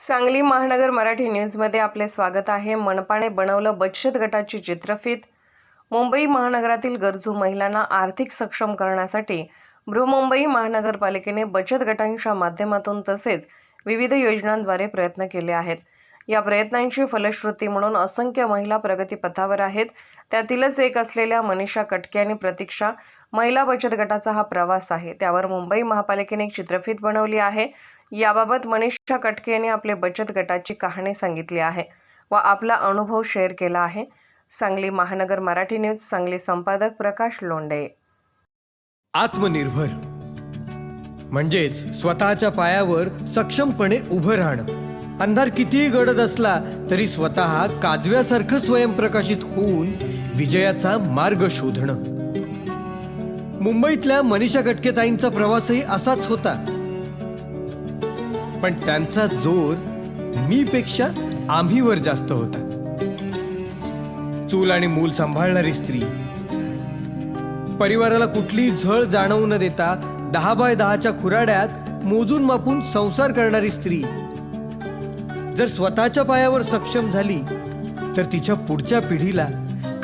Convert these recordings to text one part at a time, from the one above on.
सांगली महानगर मराठी न्यूजमध्ये आपले स्वागत आहे. मनपाने बनवलं बचत गटाची चित्रफीत. मुंबई महानगरातील गरजू महिलांना आर्थिक सक्षम करण्यासाठी बृहमुंबई महानगरपालिकेने बचत गटांच्या माध्यमातून तसेच विविध योजनांद्वारे प्रयत्न केले आहेत. या प्रयत्नांची फलश्रुती म्हणून असंख्य महिला प्रगतीपथावर आहेत. त्यातीलच एक असलेल्या मनीषा कटके आणि प्रतीक्षा महिला बचत गटाचा हा प्रवास आहे. त्यावर मुंबई महापालिकेने एक चित्रफीत बनवली आहे. याबाबत मनीषा कटके यांनी आपले बचत गटाची कहाणी सांगितली आहे व आपला अनुभव शेअर केला आहे. सांगली महानगर मराठी न्यूज सांगली संपादक प्रकाश लोंडे आत्मनिर्भर. म्हणजेच स्वतःच्या पायावर सक्षमपणे उभं राहणं. अंधार कितीही गडद असला तरी स्वतः काजव्यासारखं स्वयंप्रकाशित होऊन विजयाचा मार्ग शोधणं. मुंबईतल्या मनीषा कटकेताईंचा प्रवासही असाच होता. पण त्यांचा जोर मी पेक्षा आम्हीवर जास्त होता. चूल आणि मूल सांभाळणारी स्त्री. परिवाराला कुठलीही झळ जाणवू न देता दहा बाय दहाच्या खुराड्यात मोजून मापून संसार करणारी स्त्री. जर स्वतःच्या पायावर सक्षम झाली तर तिच्या पुढच्या पिढीला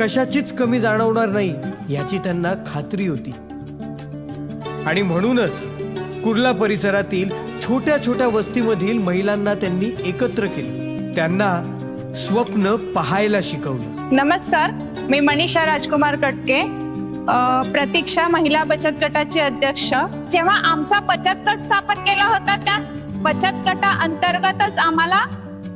कशाचीच कमी जाणवणार नाही याची त्यांना खात्री होती. आणि म्हणूनच कुर्ला परिसरातील छोट्या छोट्या वस्तीमधील महिलांना त्यांनी एकत्र केले. त्यांना स्वप्न पाहायला शिकवलं. नमस्कार मी मनीषा राजकुमार कटके. प्रतीक्षा महिला बचत गटाची अध्यक्ष. जेव्हा आमचा बचत गट स्थापन केला होता त्या बचत गटा अंतर्गतच आम्हाला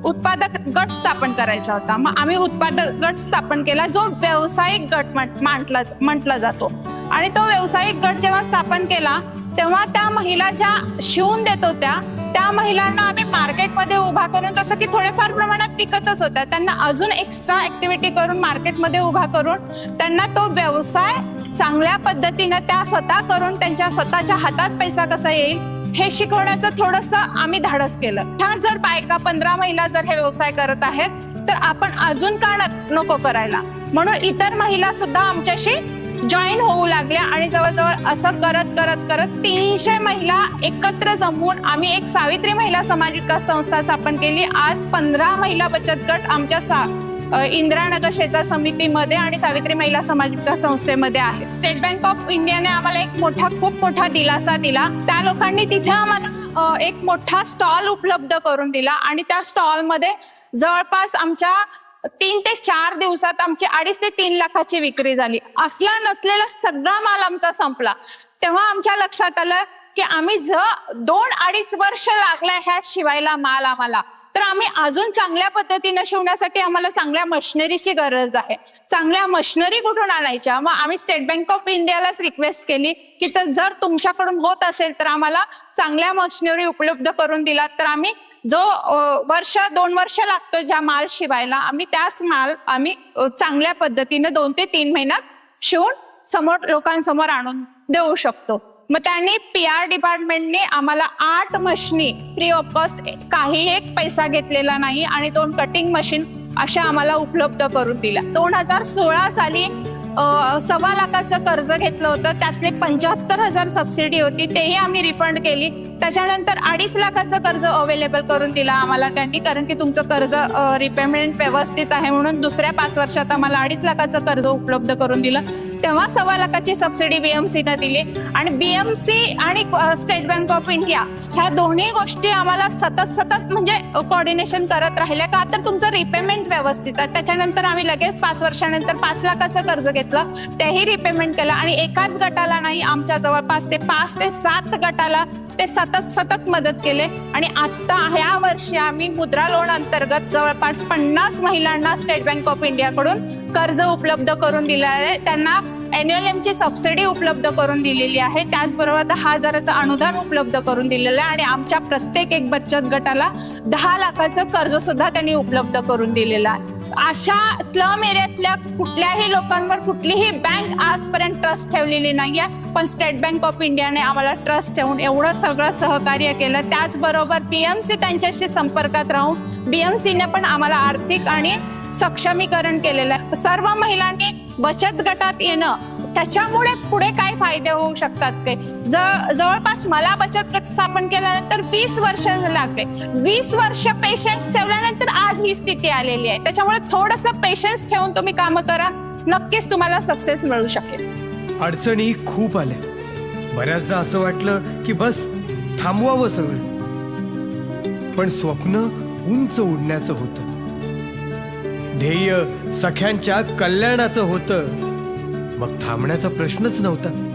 उत्पादक गट स्थापन करायचा होता. मग आम्ही उत्पादक गट स्थापन केला जो व्यावसायिक गट म्हटला म्हटला जातो. आणि तो व्यावसायिक गट जेव्हा स्थापन केला तेव्हा त्या महिला ज्या शिवून देत होत्या त्या महिलांना आम्ही मार्केटमध्ये उभा करून जसं की थोडेफार प्रमाणात पिकतच होत्या त्यांना अजून एक्स्ट्रा ऍक्टिव्हिटी करून मार्केटमध्ये उभा करून त्यांना तो व्यवसाय चांगल्या पद्धतीनं त्या स्वतः करून त्यांच्या स्वतःच्या हातात पैसा कसा येईल हे शिकवण्याचं थोडस आम्ही धाडस केलं. ह्या जर बायका पंधरा महिला जर हे व्यवसाय करत आहेत तर आपण अजून का नको करायला? म्हणून इतर महिला सुद्धा आमच्याशी जॉईन होऊ लागल्या आणि जवळजवळ असं करत करत करत तीनशे महिला एकत्र जमवून आम्ही एक सावित्री महिला समाज विकास संस्था स्थापन केली. आज पंधरा महिला बचत गट आमच्या सा इंदिरानगर शेजा समितीमध्ये आणि सावित्री महिला समाज विकास संस्थेमध्ये आहे स्टेट बँक ऑफ इंडियाने आम्हाला एक मोठा खूप मोठा दिलासा दिला. त्या लोकांनी तिथे आम्हाला एक मोठा स्टॉल उपलब्ध करून दिला आणि त्या स्टॉलमध्ये जवळपास आमच्या तीन ते चार दिवसात आमची अडीच ते तीन लाखाची विक्री झाली. असला नसलेला सगळा माल आमचा संपला. तेव्हा आमच्या लक्षात आलं की आम्ही ज दोन अडीच वर्ष लागल्या ह्या शिवायला माल आम्हाला. तर आम्ही अजून चांगल्या पद्धतीने शिवण्यासाठी आम्हाला चांगल्या मशिनरीची गरज आहे. चांगल्या मशिनरी कुठून आणायच्या? मग आम्ही स्टेट बँक ऑफ इंडियालाच रिक्वेस्ट केली की तर जर तुमच्याकडून होत असेल तर आम्हाला चांगल्या मशिनरी उपलब्ध करून दिलात तर आम्ही जो वर्ष दोन वर्ष लागतो ज्या माल शिवायला आम्ही त्याच माल आम्ही चांगल्या पद्धतीने दोन ते तीन महिन्यात शिवून समोर लोकांसमोर आणून देऊ शकतो. मग त्यांनी पी आर डिपार्टमेंटने आम्हाला आठ मशीनी फ्री ऑफ कॉस्ट काही एक पैसा घेतलेला नाही आणि दोन कटिंग मशीन अशा आम्हाला उपलब्ध करून दिल्या. दोन हजार सोळा साली सव्वा लाखाचं कर्ज घेतलं होतं. त्यातले पंच्याहत्तर हजार सबसिडी होती. तेही आम्ही रिफंड केली. त्याच्यानंतर अडीच लाखाचं कर्ज अवेलेबल करून दिला आम्हाला त्यांनी. कारण की तुमचं कर्ज रिपेमेंट व्यवस्थित आहे म्हणून दुसऱ्या पाच वर्षात आम्हाला अडीच लाखाचं कर्ज उपलब्ध करून दिलं. तेव्हा सव्वा लाखाची सबसिडी बीएमसीनं दिली. आणि बीएमसी आणि स्टेट बँक ऑफ इंडिया ह्या दोन्ही गोष्टी आम्हाला सतत सतत म्हणजे कोऑर्डिनेशन करत राहिल्या. का तर तुमचं रिपेमेंट व्यवस्थित आहे. त्याच्यानंतर आम्ही लगेच पाच वर्षानंतर पाच लाखाचं कर्ज घेतलं. तेही रिपेमेंट केलं आणि एकाच गटाला नाही आमच्या जवळपास ते पाच ते सात गटाला ते सतत सतत मदत केले. आणि आता ह्या वर्षी आम्ही मुद्रा लोन अंतर्गत जवळपास पन्नास महिलांना स्टेट बँक ऑफ इंडियाकडून कर्ज उपलब्ध करून दिलं आहे. त्यांना एनएलएम एमची सबसिडी उपलब्ध करून दिलेली आहे. त्याचबरोबर दहा हजाराचं अनुदान उपलब्ध करून दिलेलं आहे आणि आमच्या प्रत्येक एक बचत गटाला दहा लाखाचं कर्ज सुद्धा त्यांनी उपलब्ध करून दिलेलं आहे. अशा स्लम एरियातल्या कुठल्याही लोकांवर कुठलीही बँक आजपर्यंत ट्रस्ट ठेवलेली नाहीये. पण स्टेट बँक ऑफ इंडियाने आम्हाला ट्रस्ट ठेवून एवढं सगळं सहकार्य केलं. त्याचबरोबर बीएमसी त्यांच्याशी संपर्कात राहून बीएमसीने पण आम्हाला आर्थिक आणि सक्षमीकरण केलेलं आहे. सर्व महिलांनी बचत गटात येणं त्याच्यामुळे पुढे काय फायदे होऊ शकतात ते? जवळपास मला बचत गट स्थापन केल्यानंतर वीस वर्ष लागले. वीस वर्ष पेशन्स ठेवल्यानंतर आज ही स्थिती आलेली आहे. त्याच्यामुळे थोडस पेशन्स ठेवून तुम्ही काम करा. नक्कीच तुम्हाला सक्सेस मिळू शकेल. अडचणी खूप आल्या. बऱ्याचदा असं वाटलं की बस थांबवावं सगळं. पण स्वप्न उंच उडण्याचं होतं. ध्येय सख्यांच्या कल्याणाचं होतं. मग थांबण्याचा प्रश्नच नव्हता.